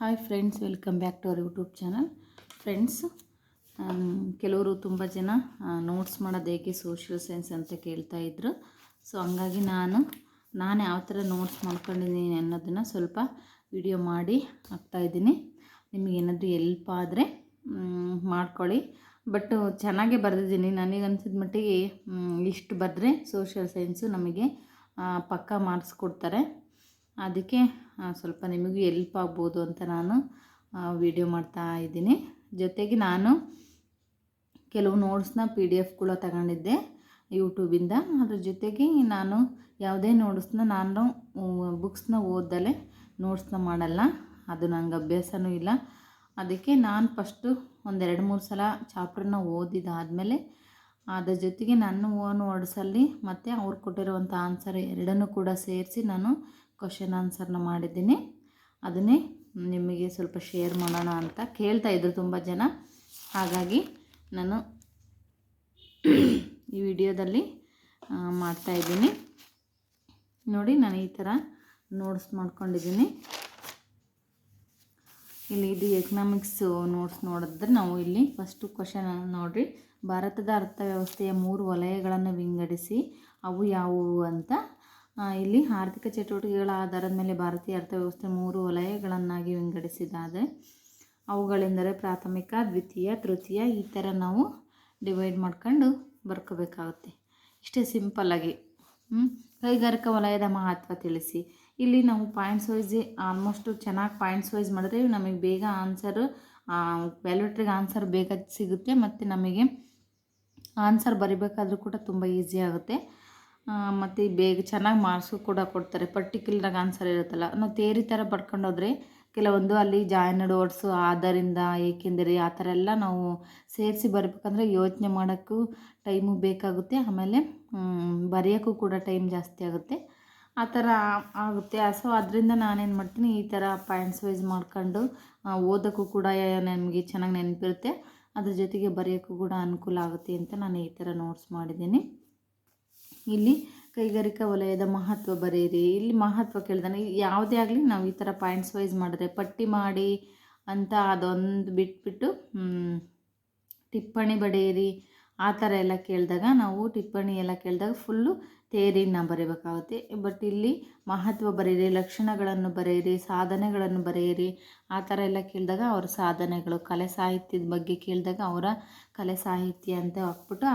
Hi friends, welcome back to our YouTube channel. Friends ಕೆಲವರು ತುಂಬ ಜನ ನೋಟ್ಸ್ ಮಾಡೋದು ಹೇಗೆ ಸೋಷಿಯಲ್ ಸೈನ್ಸ್ ಅಂತ ಕೇಳ್ತಾ ಇದ್ರು. ಸೊ ಹಂಗಾಗಿ ನಾನು ನಾನು ಯಾವ ಥರ ನೋಟ್ಸ್ ಮಾಡ್ಕೊಂಡಿದ್ದೀನಿ ಅನ್ನೋದನ್ನು ಸ್ವಲ್ಪ ವಿಡಿಯೋ ಮಾಡಿ ಹಾಕ್ತಾಯಿದ್ದೀನಿ ನಿಮಗೇನಾದರೂ ಎಲ್ಪ್ ಆದರೆ ಮಾಡ್ಕೊಳ್ಳಿ. ಬಟ್ ಚೆನ್ನಾಗೇ ಬರೆದಿದ್ದೀನಿ. ನನಗೆ ಅನ್ಸಿದ ಮಟ್ಟಿಗೆ ಇಷ್ಟು ಬರೆದ್ರೆ ಸೋಷಿಯಲ್ ಸೈನ್ಸು ನಮಗೆ ಪಕ್ಕಾ ಮಾರ್ಕ್ಸ್ ಕೊಡ್ತಾರೆ ಅದಕ್ಕೆ ಸ್ವಲ್ಪ ನಿಮಗೂ ಎಲ್ಪ್ ಆಗ್ಬೋದು ಅಂತ ನಾನು ವಿಡಿಯೋ ಮಾಡ್ತಾ ಇದ್ದೀನಿ. ಜೊತೆಗೆ ನಾನು ಕೆಲವು ನೋಟ್ಸ್ನ ಪಿ ಡಿ ಎಫ್ ಕೂಡ ತಗೊಂಡಿದ್ದೆ ಯೂಟ್ಯೂಬಿಂದ. ಅದ್ರ ಜೊತೆಗೆ ನಾನು ಯಾವುದೇ ನೋಟ್ಸ್ನ ನಾನು ಬುಕ್ಸ್ನ ಓದ್ದಲೇ ನೋಟ್ಸ್ನ ಮಾಡಲ್ಲ. ಅದು ನನಗೆ ಅಭ್ಯಾಸನೂ ಇಲ್ಲ. ಅದಕ್ಕೆ ನಾನು ಫಸ್ಟು ಒಂದೆರಡು ಮೂರು ಸಲ ಚಾಪ್ಟರ್ನ ಓದಿದಾದಮೇಲೆ ಅದರ ಜೊತೆಗೆ ನನ್ನ ಓನ್ ವರ್ಡ್ಸಲ್ಲಿ ಮತ್ತು ಅವ್ರು ಕೊಟ್ಟಿರುವಂಥ ಆನ್ಸರ್ ಎರಡನ್ನೂ ಕೂಡ ಸೇರಿಸಿ ನಾನು ಕ್ವಶನ್ ಆನ್ಸರ್ನ ಮಾಡಿದ್ದೀನಿ. ಅದನ್ನೇ ನಿಮಗೆ ಸ್ವಲ್ಪ ಶೇರ್ ಮಾಡೋಣ ಅಂತ ಕೇಳ್ತಾ ಇದ್ರು ತುಂಬ ಜನ. ಹಾಗಾಗಿ ನಾನು ಈ ವಿಡಿಯೋದಲ್ಲಿ ಮಾಡ್ತಾಯಿದ್ದೀನಿ ನೋಡಿ, ನಾನು ಈ ಥರ ನೋಟ್ಸ್ ಮಾಡ್ಕೊಂಡಿದ್ದೀನಿ. ಇಲ್ಲಿ ಇದು ಎಕನಾಮಿಕ್ಸ್ ನೋಟ್ಸ್ ನೋಡಿದ್ರೆ ನಾವು ಇಲ್ಲಿ ಫಸ್ಟು ಕ್ವಶನ್ ನೋಡಿರಿ. ಭಾರತದ ಅರ್ಥವ್ಯವಸ್ಥೆಯ ಮೂರು ವಲಯಗಳನ್ನು ವಿಂಗಡಿಸಿ, ಅವು ಯಾವುವು ಅಂತ ಇಲ್ಲಿ ಆರ್ಥಿಕ ಚಟುವಟಿಕೆಗಳ ಆಧಾರದ ಮೇಲೆ ಭಾರತೀಯ ಅರ್ಥವ್ಯವಸ್ಥೆ ಮೂರು ವಲಯಗಳನ್ನಾಗಿ ವಿಂಗಡಿಸಿದ್ದಾರೆ ಅವುಗಳೆಂದರೆ ಪ್ರಾಥಮಿಕ, ದ್ವಿತೀಯ, ತೃತೀಯ, ಈ ಥರ ನಾವು ಡಿವೈಡ್ ಮಾಡ್ಕೊಂಡು ಬರ್ಕೋಬೇಕಾಗುತ್ತೆ. ಇಷ್ಟೇ ಸಿಂಪಲ್ಲಾಗಿ? ಕೈಗಾರಿಕಾ ವಲಯದ ಮಹತ್ವ ತಿಳಿಸಿ. ಇಲ್ಲಿ ನಾವು ಪಾಯಿಂಟ್ಸ್ ವೈಸ್ ಆಲ್ಮೋಸ್ಟು ಚೆನ್ನಾಗಿ ಪಾಯಿಂಟ್ಸ್ ವೈಸ್ ಮಾಡಿದ್ರೆ ನಮಗೆ ಬೇಗ ಆನ್ಸರು ವ್ಯಾಲ್ಯೂಟ್ರಿಗೆ ಆನ್ಸರ್ ಬೇಗ ಸಿಗುತ್ತೆ ಮತ್ತು ನಮಗೆ ಆನ್ಸರ್ ಬರಿಬೇಕಾದ್ರೂ ಕೂಡ ತುಂಬ ಈಸಿ ಆಗುತ್ತೆ. ಮತ್ತು ಬೇಗ ಚೆನ್ನಾಗಿ ಮಾರ್ಕ್ಸು ಕೂಡ ಕೊಡ್ತಾರೆ. ಪರ್ಟಿಕ್ಯುಲರಾಗಿ ಆನ್ಸರ್ ಇರುತ್ತಲ್ಲ. ನಾವು ತೇರಿ ಥರ ಪಡ್ಕೊಂಡೋದ್ರೆ ಕೆಲವೊಂದು ಅಲ್ಲಿ ಜಾಯ್ನಡ್ ವರ್ಡ್ಸು ಆದ್ದರಿಂದ ಏಕೆಂದರೆ ಆ ಥರ ಎಲ್ಲ ನಾವು ಸೇರಿಸಿ ಬರಬೇಕಂದ್ರೆ ಯೋಚನೆ ಮಾಡೋಕ್ಕೂ ಟೈಮು ಬೇಕಾಗುತ್ತೆ. ಆಮೇಲೆ ಬರೆಯೋಕ್ಕೂ ಕೂಡ ಟೈಮ್ ಜಾಸ್ತಿ ಆಗುತ್ತೆ. ಆ ಥರ ಆಗುತ್ತೆ. ಸೊ ಅದರಿಂದ ನಾನೇನು ಮಾಡ್ತೀನಿ, ಈ ಥರ ಪಾಯಿಂಟ್ಸ್ ವೈಸ್ ಮಾಡ್ಕೊಂಡು ಓದೋಕ್ಕೂ ಕೂಡ ನನಗೆ ಚೆನ್ನಾಗಿ ನೆನಪಿರುತ್ತೆ. ಅದ್ರ ಜೊತೆಗೆ ಬರೆಯೋಕ್ಕೂ ಕೂಡ ಅನುಕೂಲ ಆಗುತ್ತೆ ಅಂತ ನಾನು ಈ ಥರ ನೋಟ್ಸ್ ಮಾಡಿದ್ದೀನಿ. ಇಲ್ಲಿ ಕೈಗಾರಿಕಾ ವಲಯದ ಮಹತ್ವ ಬರೆಯಿರಿ. ಇಲ್ಲಿ ಮಹತ್ವ ಕೇಳ್ದಾನೆ, ಯಾವುದೇ ಆಗಲಿ ನಾವು ಈ ಥರ ಪಾಯಿಂಟ್ಸ್ ವೈಸ್ ಮಾಡಿದ್ರೆ ಪಟ್ಟಿ ಮಾಡಿ ಅಂತ ಅದೊಂದು ಬಿಟ್ಬಿಟ್ಟು ಟಿಪ್ಪಣಿ ಬಡೆಯಿರಿ ಆ ಥರ ಎಲ್ಲ ಕೇಳಿದಾಗ ನಾವು ಟಿಪ್ಪಣಿ ಎಲ್ಲ ಕೇಳಿದಾಗ ಫುಲ್ಲು ತೇರಿನ ಬರೀಬೇಕಾಗುತ್ತೆ. ಬಟ್ ಇಲ್ಲಿ ಮಹತ್ವ ಬರೆಯಿರಿ, ಲಕ್ಷಣಗಳನ್ನು ಬರೆಯಿರಿ, ಸಾಧನೆಗಳನ್ನು ಬರೆಯಿರಿ, ಆ ಥರ ಎಲ್ಲ ಕೇಳಿದಾಗ ಅವರ ಸಾಧನೆಗಳು, ಕಲೆ ಸಾಹಿತ್ಯದ ಬಗ್ಗೆ ಕೇಳಿದಾಗ ಅವರ ಕಲೆ ಸಾಹಿತ್ಯ ಅಂತ ಹಾಕ್ಬಿಟ್ಟು